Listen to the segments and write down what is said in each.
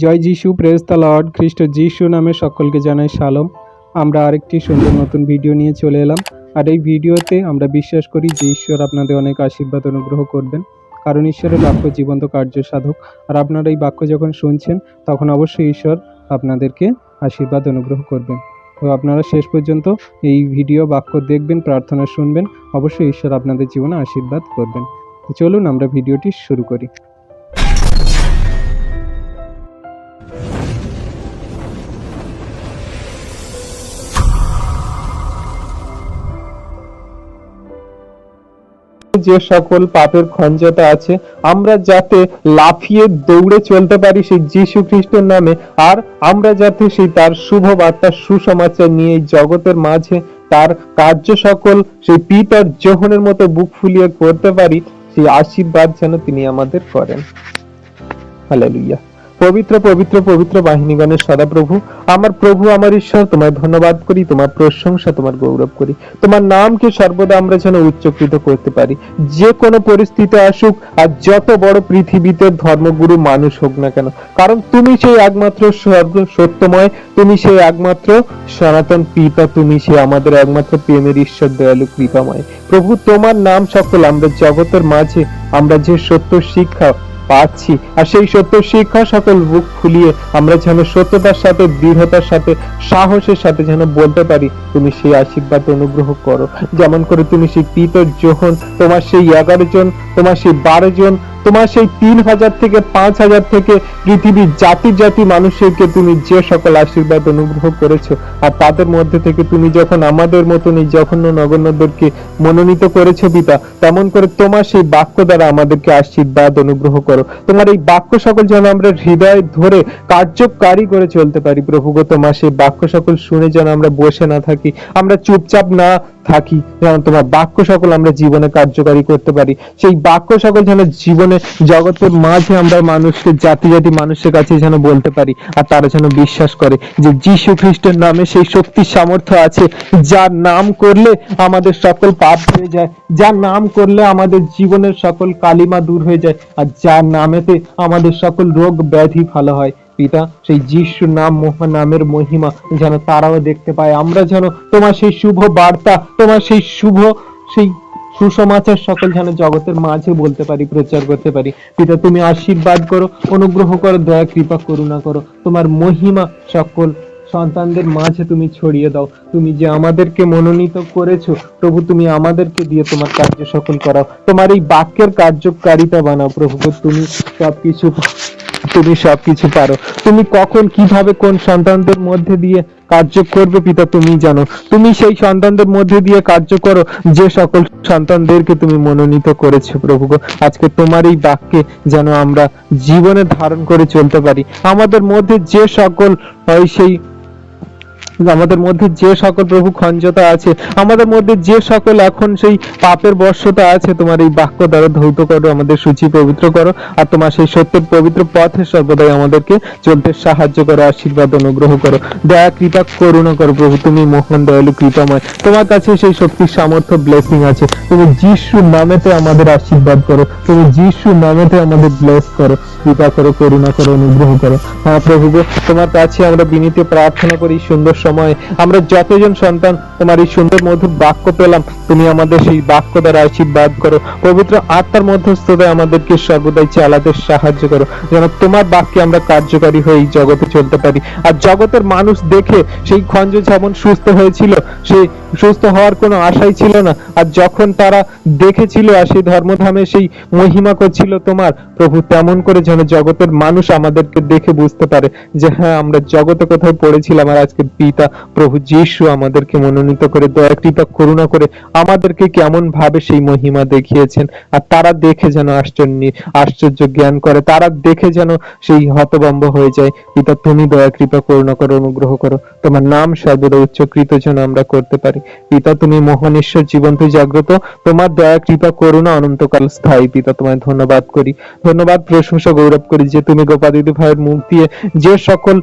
জয় যিশু press the Lord খ্রিস্ট যিশু নামে সকলকে জানাই সালম। আমরা আরেকটি সুন্দর নতুন ভিডিও নিয়ে চলে এলাম। আর এই ভিডিওতে আমরা বিশ্বাস করি যে ঈশ্বর আপনাদের অনেক আশীর্বাদ অনুগ্রহ করবেন। কারণ ঈশ্বরের বাক্য জীবন্ত কার্য সাধক। আর আপনারা এই বাক্য যখন শুনছেন, তখন অবশ্যই ঈশ্বর আপনাদেরকে আশীর্বাদ অনুগ্রহ করবেন। তো আপনারা শেষ পর্যন্ত এই ভিডিও বাক্য দেখবেন, প্রার্থনা শুনবেন। অবশ্যই ঈশ্বর আপনাদের জীবনে আশীর্বাদ করবেন। চলুন আমরা ভিডিওটি শুরু করি। যে সকল পাপের খঞ্জতা আছে, আমরা যাতে লাফিয়ে দৌড়ে চলতে পারি সেই যীশু খ্রিস্টের নামে, আর আমরা যাতে সেই তার শুভ বার্তা সুসমাচার নিয়ে জগতের মাঝে তার কার্য সকল সেই পিতার যোহনের মতো বুক ফুলিয়ে করতে পারি, সেই আশীর্বাদ যেন তিনি আমাদের করেন। হালেলুয়া পবিত্র পবিত্র পবিত্র বাহিনীগণের সদাপ্রভু। আমার প্রভু, আমার ঈশ্বর, তোমায় ধন্যবাদ করি, তোমার প্রশংসা, তোমার গৌরব করি। তোমার নামকে সর্বদা আমরা যেন উচ্চকৃত করতে পারি। যে কোনো পরিস্থিতি আসুক আর যত বড় পৃথিবীতে ধর্মগুরু মানুষ হোক না কেন। কারণ তুমি সেই একমাত্র সত্যময়, তুমি সেই একমাত্র সনাতন পিতা, তুমি সেই আমাদের একমাত্র প্রেমের ঈশ্বর, দয়ালু, কৃপাময়। প্রভু, তোমার নাম সকল আমরা জগতের মাঝে, আমরা যে সত্য শিক্ষা পাচ্ছি। আর সেই সত্য শিক্ষা সকল বুক ফুলিয়ে আমরা যেন সত্যতার সাথে, দৃঢ়তার সাথে, সাহসের সাথে যেন বলতে পারি, তুমি সেই আশীর্বাদ অনুগ্রহ করো। যেমন করে তুমি সেই পিতর যখন তোমার সেই এগারো জন, তোমার সেই বারো জন তোমার সেই তিন হাজার থেকে পাঁচ হাজার থেকে পৃথিবীর জাতি জাতি মানুষকে তুমি যে সকল আশীর্বাদ অনুগ্রহ করেছ আর তাদের মধ্যে থেকে তুমি যখন আমাদের মতন এই জঘন্য নগণ্যদেরকে মনোনীত করেছ পিতা, তেমন করে তোমার সেই বাক্য দ্বারা আমাদেরকে আশীর্বাদ অনুগ্রহ করো। তোমার এই বাক্য সকল যেন আমরা হৃদয় ধরে কার্যকারী করে চলতে পারি প্রভু গো তোমার সেই বাক্য সকল শুনে যেন আমরা বসে না থাকি। আমরা চুপচাপ না থাকি, যেন তোমার বাক্য সকল আমরা জীবনে কার্যকারী করতে পারি। সেই বাক্য সকল যেন জীবনে জগতের মাঝে আমরা মানুষকে, জাতি জাতি মানুষের কাছে যেন বলতে পারি, আর তারা যেন বিশ্বাস করে যে যীশু খ্রিস্টের নামে সেই শক্তি সামর্থ্য আছে। যার নাম করলে আমাদের সকল পাপ হয়ে যায়, যার নাম করলে আমাদের জীবনের সকল কালিমা দূর হয়ে যায়, আর যার নামেতে আমাদের সকল রোগ ব্যাধি ভালো হয়। পিতা, সেই যিশু নাম, মহা নামের মহিমা যেন তারাও দেখতে পায়। আমরা যেন তোমার সেই শুভ বার্তা, তোমার সেই শুভ, সেই সুসমাচার সকল যেন জগতের মাঝে বলতে পারি, প্রচার করতে পারি। পিতা, তুমি আশীর্বাদ করো, অনুগ্রহ করো, দয়া, কৃপা, করুণা করো। তোমার মহিমা সকল সন্তানদের মাঝে তুমি ছড়িয়ে দাও। তুমি যে আমাদেরকে মনোনীত করেছ, প্রভু, তুমি আমাদেরকে দিয়ে তোমার কার্য সকল করাও। তোমার এই বাক্যের কার্যকারিতা বানাও, প্রভু, তুমি সবকিছু তুমি সবকিছু পারো। তুমি কখন, কীভাবে, কোন সন্তানদের মধ্যে দিয়ে কার্য করবে পিতা তুমি জানো। তুমি সেই সন্তানদের মধ্যে দিয়ে কার্য করো, যে সকল সন্তানদেরকে তুমি মনোনীত করেছ প্রভু। আজকে তোমার এই বাক্যে যেন আমরা জীবনে ধারণ করে চলতে পারি। আমাদের মধ্যে যে সকল হয় সেই আমাদের মধ্যে যে সকল প্রভু খঞ্জতা আছে, আমাদের মধ্যে যে সকল এখন সেই পাপের বর্ষতা আছে, তোমার এই বাক্য দ্বারা ধৌত করো, আমাদের সূচি পবিত্র করো, আর তোমার সেই সত্যের পবিত্র পথে সর্বদাই আমাদেরকে চলতে সাহায্য করো, আশীর্বাদ, অনুগ্রহ করো। দয়া, কৃপা, করুণা করো প্রভু, তুমি মহান, দয়ালু, কৃপাময়। তোমার কাছে সেই শক্তির সামর্থ্য ব্লেসিং আছে। তুমি যিশুর নামেতে আমাদের আশীর্বাদ করো। তুমি যিশুর নামেতে আমাদের ব্লেস করো। কৃপা করো, করুণা করো, অনুগ্রহ করো। হ্যাঁ প্রভু তোমার কাছে আমরা বিনীত প্রার্থনা করি, সুন্দর সময়ে আমরা যতজন সন্তান তোমার এই সুন্দর মধুর বাক্য পেলাম, তুমি আমাদের সেই বাক্য দ্বারা আশীর্বাদ করো। পবিত্র আত্মার মধ্যস্থতায় আমাদেরকে সর্বদাই চালাতে সাহায্য করো, যেন তোমার বাক্যে আমরা কার্যকারী হয়ে জগতে চলতে পারি। আর জগতের মানুষ দেখে সেই খঞ্জ যেমন সুস্থ হয়েছিল সেই সুস্থ হওয়ার কোনো আশাই ছিল না। আর যখন তারা দেখেছিল আর সেই ধর্মধামে সেই মহিমা করছিল তোমার, প্রভু তেমন করে যেন জগতের মানুষ আমাদেরকে দেখে বুঝতে পারে যে হ্যাঁ আমরা জগতে কোথায় পড়েছিলাম আর আজকে পিতা প্রভু যিশু আমাদেরকে মনোনীত করে, দয়া, কৃপা, করুণা করে আমাদেরকে কেমন ভাবে সেই মহিমা দেখিয়েছেন। আর তারা দেখে যেন আশ্চর্য আশ্চর্য জ্ঞান করে, তারা দেখে যেন সেই হতবম্ব হয়ে যায়। পিতা, তুমি দয়া, কৃপা, করুণা করো, অনুগ্রহ করো। তোমার নাম সর্বদা উচ্চকৃত যেন আমরা করতে পারি। পিতা, তুমি মহান ঈশ্বর, জীবন্ত, জাগ্রত। তোমার দয়া, কৃপা, করুণা অনন্তকাল স্থায়ী। পিতা, তোমায় ধন্যবাদ করি। ধন্যবাদ, প্রশংসা, গৌরব করি যে তুমি গোপাদিদি ভাইয়ের মুখ দিয়ে যে সকল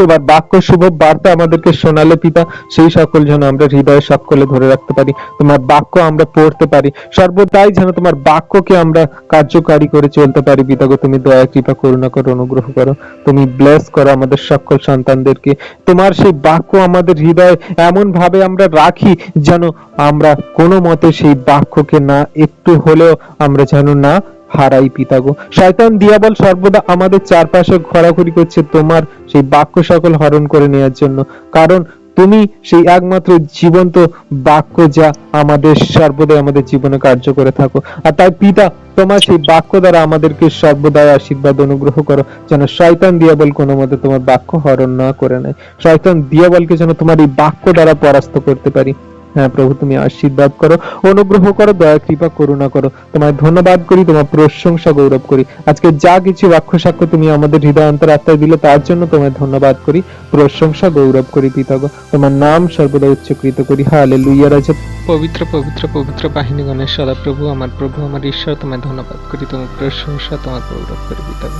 তোমার বাক্য, শুভ বার্তা আমাদেরকে শোনালে পিতা, সেই সকল যেন আমরা হৃদয়ে সকলে ধরে রাখতে পারি, তোমার বাক্য আমরা পড়তে পারি, সর্বদাই যেন তোমার বাক্যকে আমরা কার্যকারী করে চলতে পারি, পিতা গো, তুমি দয়া, কৃপা, করুণা করো, অনুগ্রহ করো, তুমি ব্লেস করো আমাদের সকল সন্তানদেরকে, তোমার সেই বাক্য আমাদের হৃদয়ে এমন ভাবে আমরা রাখি যেন আমরা কোনো মতে সেই বাক্যকে না, একটু হলেও আমরা যেন না হারাই পিতাগো। শয়তান দিয়াবল সর্বদা আমাদের চারপাশে ঘোরাঘুরি করছে তোমার সেই বাক্য সকল হরণ করে নেওয়ার জন্য। কারণ তুমি সেই একমাত্র জীবন্ত বাক্য যা আমাদের সর্বদাই আমাদের জীবনে কার্য করে থাকো। আর তাই পিতা, তোমার সেই বাক্য দ্বারা আমাদেরকে সর্বদাই আশীর্বাদ অনুগ্রহ করো, যেন শয়তান দিয়াবল কোনো মতে তোমার বাক্য হরণ না করে নেয়। শয়তান দিয়াবলকে যেন তোমার এই বাক্য দ্বারা পরাস্ত করতে পারি। হ্যাঁ প্রভু, তুমি আশীর্বাদ করো, অনুগ্রহ করো, দয়া, কৃপা, করুণা করো। তোমায় ধন্যবাদ করি, তোমার প্রশংসা গৌরব করি। আজকে যা কিছু বাক্য সাক্ষ্য তুমি আমাদের হৃদয় অন্তর আত্মায় দিলে, তার জন্য তোমায় ধন্যবাদ করি, প্রশংসা গৌরব করি পিতাগ তোমার নাম সর্বদা উচ্চকৃত করি হালে লুইয়া রাজা পবিত্র পবিত্র পবিত্র বাহিনীগণের সদা প্রভু আমার প্রভু, আমার ঈশ্বর, তোমায় ধন্যবাদ করি, তোমার প্রশংসা, তোমার গৌরব করি পিতাগ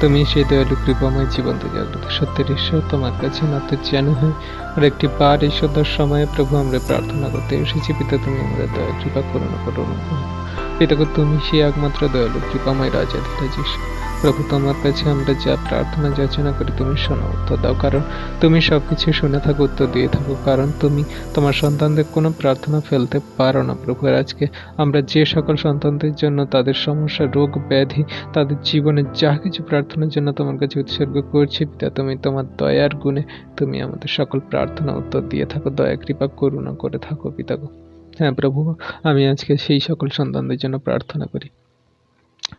তুমি সেই দয়ালু কৃপাময় জীবন্ত জাগ্রত সত্যের ঈশ্বর তোমার কাছে নত জানো হয় আর একটি বার সুন্দর সময়ে প্রভু আমরা প্রার্থনা করতে এসেছি, পিতা তুমি আমাদের দয়া, কৃপা করুন করো, অনুগ্রহ। পিতাগো তুমি সেই একমাত্র দয়ালু, কৃপাময় রাজা ধীরাজ প্রভু তোমার কাছে আমরা যা প্রার্থনা যাচনা করি তুমি শোনো, উত্তর দাও, কারণ তুমি সবকিছু শুনে থাকো, উত্তর দিয়ে থাকো, কারণ তুমি তোমার সন্তানদের কোনো প্রার্থনা ফেলতে পারো না। প্রভু আজকে আমরা যে সকল সন্তানদের জন্য, তাদের সমস্যা, রোগ, ব্যাধি, তাদের জীবনে যা কিছু প্রার্থনার জন্য তোমার কাছে উৎসর্গ করছি, পিতা, তুমি তোমার দয়ার গুণে তুমি আমাদের সকল প্রার্থনা, উত্তর দিয়ে থাকো, দয়া, কৃপা, করুণা করে থাকো, পিতা গো। হ্যাঁ প্রভু আমি আজকে সেই সকল সন্তানদের জন্য প্রার্থনা করি।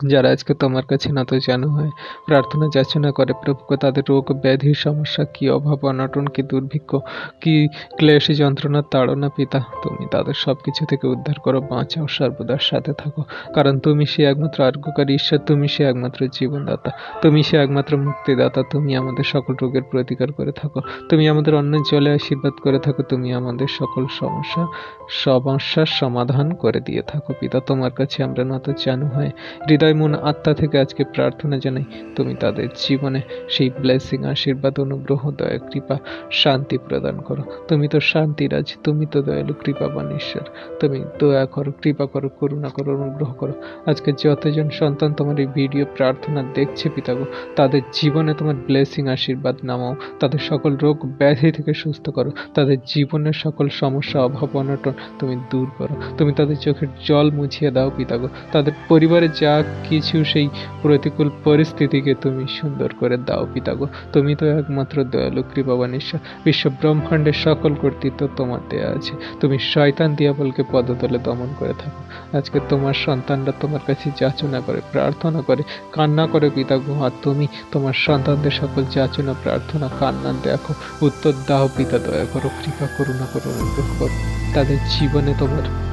যারা আজকে তোমার কাছে নত জানো হয়, প্রার্থনা যাচনা করে প্রভুকে, তাদের রোগ, ব্যাধির সমস্যা কি, অভাব, অনটন কি, দুর্ভিক্ষ কি, ক্লেশ যন্ত্রণার তাড়না, পিতা, তুমি তাদের সব কিছু থেকে উদ্ধার করো, বাঁচাও, সর্বদার সাথে থাকো। কারণ তুমি সে একমাত্র আর্গকারী ঈশ্বর, তুমি সে একমাত্র জীবনদাতা, তুমি সে একমাত্র মুক্তিদাতা, তুমি আমাদের সকল রোগের প্রতিকার করে থাকো, তুমি আমাদের অন্য জলে আশীর্বাদ করে থাকো, তুমি আমাদের সকল সমস্যা, সমস্যার সমাধান করে দিয়ে থাকো, পিতা, তোমার কাছে আমরা নত জানু হয়। হৃদয় মন আত্মা থেকে আজকে প্রার্থনা জানাই। তুমি তাদের জীবনে সেই ব্লেসিং আশীর্বাদ, অনুগ্রহ, দয়া, কৃপা, শান্তি প্রদান করো। তুমি তো শান্তিরাজ, তুমি তো দয়ালু, কৃপাবান ঈশ্বর। তুমি দয়া করো, কৃপা করো, করুণা করো, অনুগ্রহ করো। আজকে যতজন সন্তান তোমার এই ভিডিও প্রার্থনা দেখছে পিতাগো, তাদের জীবনে তোমার ব্লেসিং আশীর্বাদ নামাও। তাদের সকল রোগ ব্যাধি থেকে সুস্থ করো। তাদের জীবনের সকল সমস্যা, অভাব, অনটন তুমি দূর করো। তুমি তাদের চোখের জল মুছিয়ে দাও পিতাগো। তাদের পরিবারে যা কিছু সেই প্রতিকূল পরিস্থিতিকে তুমি সুন্দর করে দাও পিতাগো তুমি তো একমাত্র দয়ালু, কৃপাবান ঈশ্বর বিশ্ব ব্রহ্মাণ্ডের সকল কর্তৃত্ব তোমার দেয়া আছে। তুমি শয়তান দিয়াবলকে পদতলে দমন করে থাকো। আজকে তোমার সন্তানরা তোমার কাছে যাচনা করে, প্রার্থনা করে, কান্না করে পিতাগো আর তুমি তোমার সন্তানদের সকল যাচনা, প্রার্থনা, কান্না দেখো। উত্তর দাও পিতা, দয়া করো, কৃপা করুণা করো অনুগ্রহ করো। তাদের জীবনে তোমার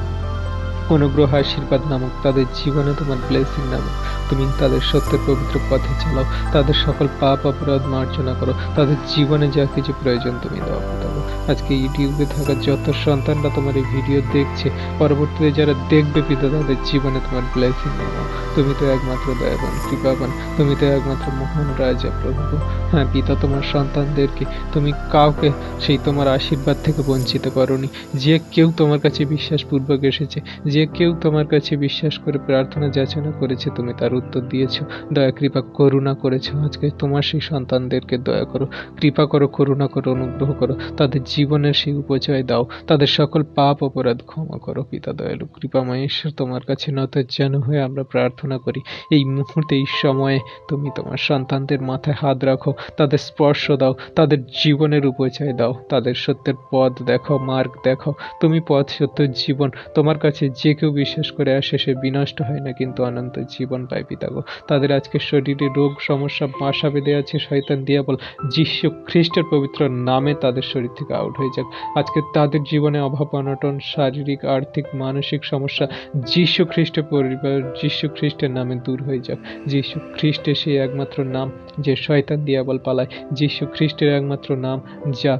অনুগ্রহ আশীর্বাদ নামক তাদের জীবনে তোমার ব্লেসিং নামক তুমি তাদের সত্যের পবিত্র পথে চালাও তাদের সকল পাপ, অপরাধ মার্জনা করো, তাদের জীবনে যা কিছু প্রয়োজন তুমি দাও দাও। আজকে ইউটিউবে থাকা যত সন্তানরা তোমার এই ভিডিও দেখছে, পরবর্তীতে যারা দেখবে পিতা, তাদের জীবনে তোমার ব্লেসিং নামাও তুমি তো একমাত্র দয়াবান, কৃপাবান, তুমি তো একমাত্র মহান রাজা, প্রভু। হ্যাঁ পিতা, তোমার সন্তানদেরকে তুমি কাউকে সেই তোমার আশীর্বাদ থেকে বঞ্চিত করনি। যে কেউ তোমার কাছে বিশ্বাসপূর্বক এসেছে, যে কেউ তোমার কাছে বিশ্বাস করে প্রার্থনা যাচনা করেছে, তুমি তার উত্তর দিয়েছ। দয়া, কৃপা, করুণা করেছ। আজকে তোমার সেই সন্তানদেরকে দয়া করো, কৃপা করো, করুণা করো, অনুগ্রহ করো। তাদের জীবনের সেই উপচয় দাও। তাদের সকল পাপ, অপরাধ ক্ষমা করো, পিতা দয়ালু কৃপাময় ঈশ্বর তোমার কাছে নত যেন হয়ে আমরা প্রার্থনা করি। এই মুহূর্তে, এই সময়ে তুমি তোমার সন্তানদের মাথায় হাত রাখো, তাদের স্পর্শ দাও, তাদের জীবনের উপচয় দাও, তাদের সত্যের পথ দেখো, মার্গ দেখো। তুমি পথ, সত্য, জীবন তোমার কাছে যে কেউ বিশ্বাস করে আসে, সে বিনষ্ট হয় না, কিন্তু অনন্ত জীবন পায় পিতাগো। তাদের আজকে শরীরে রোগ, সমস্যা, বাসা বেঁধে আছে শয়তান দিয়া বল যীশু খ্রিস্টের পবিত্র নামে তাদের শরীর থেকে আউট হয়ে যাক। আজকে তাদের জীবনে অভাব, অনটন, শারীরিক, আর্থিক, মানসিক সমস্যা যীশু খ্রিস্টের পরিবার যীশু খ্রিস্টের নামে দূর হয়ে যাক। যীশু খ্রিস্টের সেই একমাত্র নাম যে শয়তান দিয়াবল পালায়। যীশু খ্রিস্টের একমাত্র নাম যা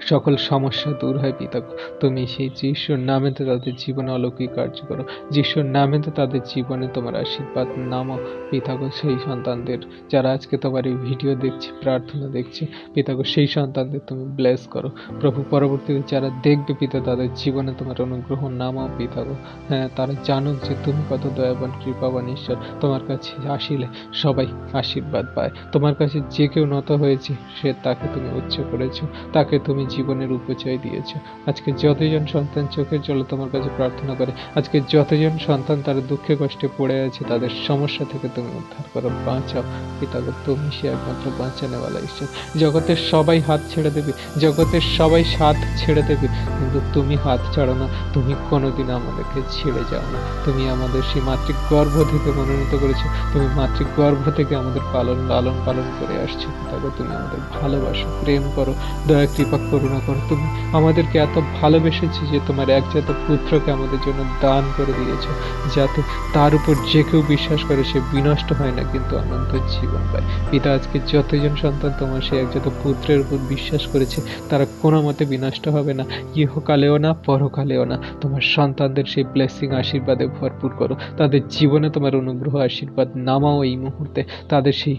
সকল সমস্যা দূর হয় পিতা তুমি সেই যিশুর নামেতে তাদের জীবনে অলৌকিক কার্য করো। যিশুর নামেতে তাদের জীবনে তোমার আশীর্বাদ নামও পিতাগো সেই সন্তানদের, যারা আজকে তোমার এই ভিডিও দেখছে, প্রার্থনা দেখছে পিতাগো সেই সন্তানদের তুমি ব্লেস করো। প্রভু, পরবর্তীতে যারা দেখবে পিতা তাদের জীবনে তোমার অনুগ্রহ নামাও পিতাগো হ্যাঁ তারা জানুক যে তুমি কত দয়াবান, কৃপাবান ঈশ্বর। তোমার কাছে আসিলে সবাই আশীর্বাদ পায়। তোমার কাছে যে কেউ নত হয়েছে, সে তাকে তুমি উচ্চ করেছ। তাকে তুমি জীবনের উপচয় দিয়েছ। আজকে যতজন সন্তান চোখের জলে তোমার কাছে প্রার্থনা করে, আজকে যতজন সন্তান তার দুঃখে কষ্টে পড়ে আছে, তাদের সমস্যা থেকে তুমি উদ্ধার করো, বাঁচাও। পিতাগো, তুমি সে একমাত্র বাঁচানেওয়ালা ঈশ্বর। জগতের সবাই হাত ছেড়ে দেবে, জগতের সবাই হাত ছেড়ে দেবে, কিন্তু তুমি হাত ছাড়ো না, তুমি কোনোদিন আমাদেরকে ছেড়ে যাও না। তুমি আমাদের সেই মাতৃক গর্ভ থেকে মনোনীত করেছ, তুমি মাতৃক গর্ভ থেকে আমাদের পালন লালন পালন করে আসছো। পিতাগো, তুমি আমাদের ভালোবাসো, প্রেম করো। দয়া, কৃপা করুণা করো। তুমি আমাদেরকে এত ভালোবেসেছি যে তোমার একজাত পুত্রকে আমাদের জন্য দান করে দিয়েছ, যাতে তার উপর যে কেউ বিশ্বাস করে সে বিনষ্ট হয় না কিন্তু অনন্ত জীবন পায়। পিতা, আজকে যতজন সন্তান তোমার সেই একজাত পুত্রের উপর বিশ্বাস করেছে, তারা কোনো মতে বিনষ্ট হবে না। ইহকালেও না, পরকালেও না। তোমার সন্তানদের সেই ব্লেসিং আশীর্বাদে ভরপুর করো। তাদের জীবনে তোমার অনুগ্রহ, আশীর্বাদ নামাও এই মুহূর্তে। তাদের সেই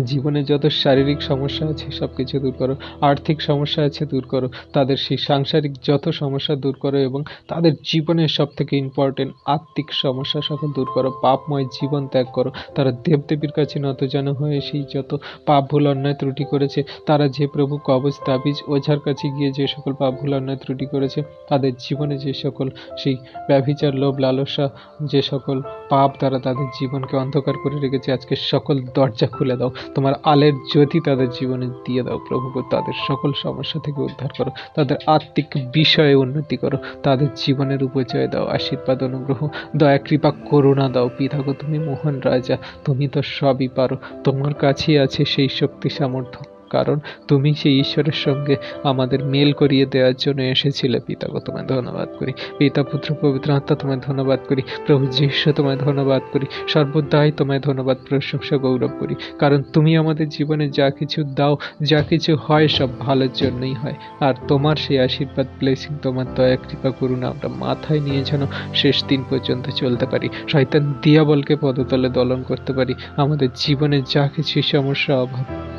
জীবনে যত শারীরিক সমস্যা আছে সব কিছু দূর করো, আর্থিক সমস্যা আছে দূর করো, তাদের সেই সাংসারিক যত সমস্যা দূর করো এবং তাদের জীবনের সব থেকে ইম্পর্টেন্ট আত্মিক সমস্যা সকল দূর করো, পাপময় জীবন ত্যাগ করো। তারা দেবদেবীর কাছে নত যেন হয়ে সেই যত পাপ ভুল অন্যায় ত্রুটি করেছে, তারা যে প্রভু কবচ, তাবিজ, ওঝার কাছে গিয়ে যে সকল পাপ ভুল অন্যায় ত্রুটি করেছে, তাদের জীবনে যে সকল সেই ব্যভিচার, লোভ, লালসা, যে সকল পাপ তারা তাদের জীবনকে অন্ধকার করে রেখেছে, আজকে সকল দরজা খুলে দাও। তোমার আলের জ্যোতি তাদের জীবনে দিয়ে দাও প্রভু, তাদের সকল সমস্যা থেকে উদ্ধার করো, তাদের আত্মিক বিষয়ে উন্নতি করো, তাদের জীবনের উপচয় দাও, আশীর্বাদ, অনুগ্রহ, দয়া, কৃপা, করুণা দাও পিতাগো তুমি মোহন রাজা, তুমি তো সবই পারো, তোমার কাছেই আছে সেই শক্তি সামর্থ্য। কারণ তুমি সেই ঈশ্বরের সঙ্গে আমাদের মেল করিয়ে দেওয়ার জন্য এসেছিলে পিতাগো তোমায় ধন্যবাদ করি। পিতা, পুত্র, পবিত্র আত্মা, তোমায় ধন্যবাদ করি। প্রভু যিশু, তোমায় ধন্যবাদ করি। সর্বদাই তোমায় ধন্যবাদ, প্রশংসা, গৌরব করি। কারণ তুমি আমাদের জীবনে যা কিছু দাও, যা কিছু হয়, সব ভালোর জন্যই হয়। আর তোমার সেই আশীর্বাদ ব্লেসিং তোমার দয়া, কৃপা, করুণা আমরা মাথায় নিয়ে যেন শেষ দিন পর্যন্ত চলতে পারি। শয়তান দিয়াবলকে পদতলে দলন করতে পারি। আমাদের জীবনে যা কিছু সমস্যা, অভাব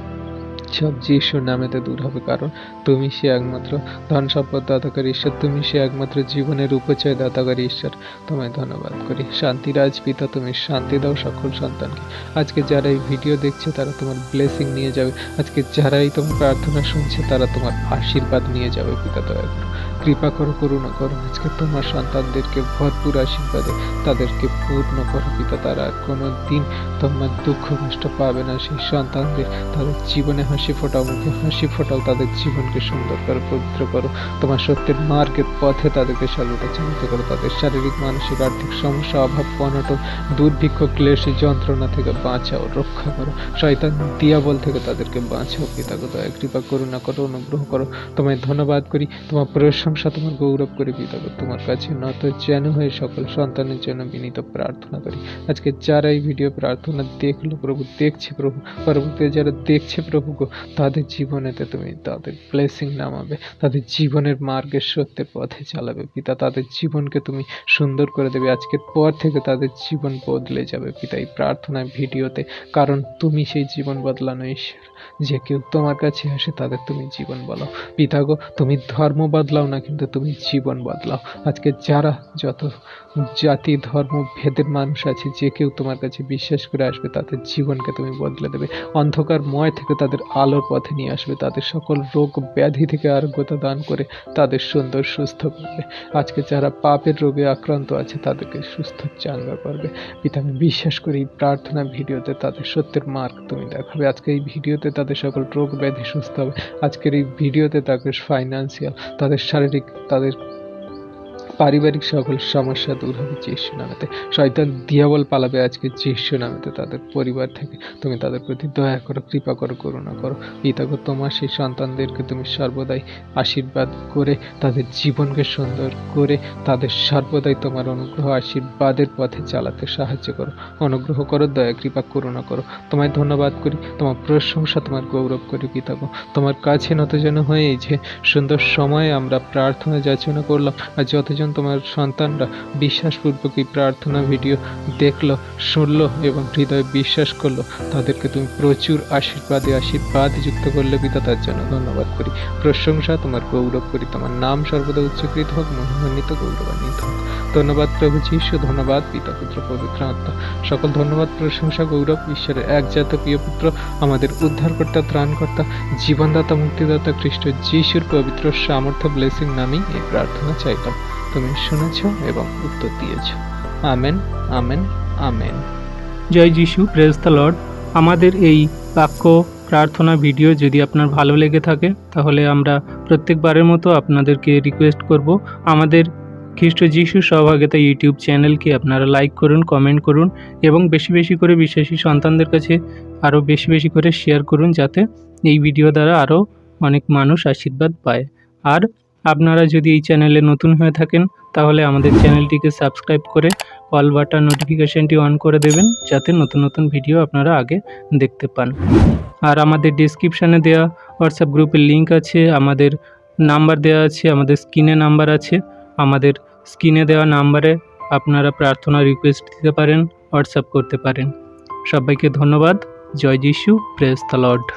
সব যিশুর নামেতে দূর হবে। কারণ তুমি সে একমাত্র ধন সম্পদ দাতাকারী ঈশ্বর, তুমি সে একমাত্র জীবনের উপচয় দাতাকারী ঈশ্বর। তোমায় ধন্যবাদ করি। শান্তিরাজ পিতা, তুমি শান্তি দাও সকল সন্তানকে। আজকে যারা এই ভিডিও দেখছে, তারা তোমার ব্লেসিং নিয়ে যাবে। আজকে যারাই তোমার প্রার্থনা শুনছে, তারা তোমার আশীর্বাদ নিয়ে যাবে পিতা দয়া করো। কৃপা করো, করুণা করো। আজকে তোমার সন্তানদেরকে ভরপুর আশীর্বাদে তাদেরকে পূর্ণ করো পিতা, তারা কোনো দিন তোমার দুঃখ কষ্ট পাবে না। সেই সন্তানদের তাদের জীবনে হাসি ফোটাও, মুখে হাসি ফোটাও, তাদের জীবনকে সুন্দর করো, পবিত্র করো। তোমার সত্যের মার্গের পথে তাদেরকে সর্বদা চালিত করো। তাদের শারীরিক, মানসিক, আর্থিক সমস্যা, অভাব, অনটন, দুর্ভিক্ষ, ক্লেশ, যন্ত্রণা থেকে বাঁচাও, রক্ষা করো। শয়তান দিয়াবল থেকে তাদেরকে বাঁচাও পিতাকে দয়া, কৃপা, করুণা করো, অনুগ্রহ করো। তোমায় ধন্যবাদ করি, তোমার প্রশংসা, তোমার গৌরব করে পিতাকে তোমার কাছে নত যেন হয়ে সকল সন্তানের জন্য বিনীত প্রার্থনা করি। আজকে যারা এই ভিডিও প্রার্থনা দেখল প্রভু, দেখছে প্রভু, পরবর্তীতে যারা দেখছে প্রভু গো, তাদের জীবনেতে তুমি তাদের ব্লেসিং নামাবে, তাদের জীবনের মার্গের সত্যের পথে চালাবে। পিতা, তাদের জীবনকে তুমি সুন্দর করে দেবে। আজকের পর থেকে তাদের জীবন বদলে যাবে। পিতা, এই প্রার্থনায় ভিডিওতে কারণ তুমি সেই জীবন বদলানো ঈশ্বর। যে কেউ তোমার কাছে আসে তাদের তুমি জীবন বলাও পিতা গো, তুমি ধর্ম বদলাও না, কিন্তু তুমি জীবন বদলাও। আজকে যারা যত জাতি, ধর্ম, ভেদের মানুষ আছে, যে কেউ তোমার কাছে বিশ্বাস করে আসবে, তাদের জীবনকে তুমি বদলে দেবে। অন্ধকারময় থেকে তাদের আলোর পথে নিয়ে আসবে। তাদের সকল রোগ ব্যাধি থেকে আরোগ্যতা দান করে তাদের সুন্দর, সুস্থ করবে। আজকে যারা পাপের রোগে আক্রান্ত আছে, তাদেরকে সুস্থ চাঙ্গা করবে। পিতা, আমি বিশ্বাস করি প্রার্থনা ভিডিওতে তাদের সত্যের মার্গ তুমি দেখাবে। আজকে এই ভিডিওতে তাদের সকল রোগ ব্যাধি সুস্থ হবে। আজকের এই ভিডিওতে তাদের ফাইন্যান্সিয়াল তাদের শারীরিক তাদের পারিবারিক সকল সমস্যা দূর হবে যিশু নামেতে। শয়তান দিয়াবল পালাবে আজকে যিশু নামেতে তাদের পরিবার থেকে। তুমি তাদের প্রতি দয়া করো, কৃপা করো, করুণা করো। পিতাগো তোমার সেই সন্তানদেরকে তুমি সর্বদাই আশীর্বাদ করে, তাদের জীবনকে সুন্দর করে, তাদের সর্বদাই তোমার অনুগ্রহ আশীর্বাদের পথে চালাতে সাহায্য করো। অনুগ্রহ করো, দয়া, কৃপা, করুণা করো। তোমায় ধন্যবাদ করি, তোমার প্রশংসা তোমার গৌরব করি পিতাগো তোমার কাছে নত যেন হয়ে যে সুন্দর সময়ে আমরা প্রার্থনা, যাচনা করলাম, আর যতজন তোমার সন্তানরা বিশ্বাসপূর্বক এই প্রার্থনা ভিডিও দেখল, শুনলো এবং হৃদয়ে বিশ্বাস করল। তাদেরকে তুমি প্রচুর আশীর্বাদে, আশীর্বাদ যুক্ত করলে পিতা, তার জন্য ধন্যবাদ করি। প্রশংসা তোমার গৌরব করি। তোমার নাম সর্বদা উচ্চকৃত হোক, মহিমান্বিত, গৌরবান্বিত হোক। ধন্যবাদ প্রভু যীশু, ধন্যবাদ পিতা, পুত্র, পবিত্র আত্মা। সকল ধন্যবাদ, প্রশংসা, গৌরব, ঈশ্বরের একজাত প্রিয় পুত্র, আমাদের উদ্ধারকর্তা, ত্রাণকর্তা, জীবনদাতা, মুক্তিদাতা, খ্রিস্ট যিশুর পবিত্র সামর্থ্য, ব্লেসিং নামেই এই প্রার্থনা চাইলাম। তুমি শুনেছ এবং উত্তর দিয়েছ। Amen amen amen. জয় যিশু প্রেজ দ্য লর্ড আমাদের এই বাক্য, প্রার্থনা ভিডিও যদি আপনার ভালো লেগে থাকে, তাহলে আমরা প্রত্যেকবারের মতো আপনাদেরকে রিকোয়েস্ট করব। আমাদের খ্রিস্ট যিশু সহভাগিতা ইউটিউব চ্যানেলকে আপনারা লাইক করুন কমেন্ট করুন এবং বেশি বেশি করে বিশ্বাসী সন্তানদের কাছে আরও বেশি বেশি করে শেয়ার করুন, যাতে এই ভিডিও দ্বারা আরও অনেক মানুষ আশীর্বাদ পায়। আর আপনারা যদি এই চ্যানেলে নতুন হয়ে থাকেন, তাহলে আমাদের চ্যানেলটিকে সাবস্ক্রাইব করে অল বাটন নোটিফিকেশনটি অন করে দেবেন, যাতে নতুন নতুন ভিডিও আপনারা আগে দেখতে পান। আর আমাদের ডিসক্রিপশানে দেওয়া হোয়াটসঅ্যাপ গ্রুপের লিঙ্ক আছে, আমাদের নাম্বার দেওয়া আছে, আমাদের স্ক্রিনে নাম্বার আছে। আমাদের স্ক্রিনে দেওয়া নাম্বারে আপনারা প্রার্থনা রিকোয়েস্ট দিতে পারেন হোয়াটসঅ্যাপ করতে পারেন। সবাইকে ধন্যবাদ। জয় যিশু প্রেস দ্য লর্ড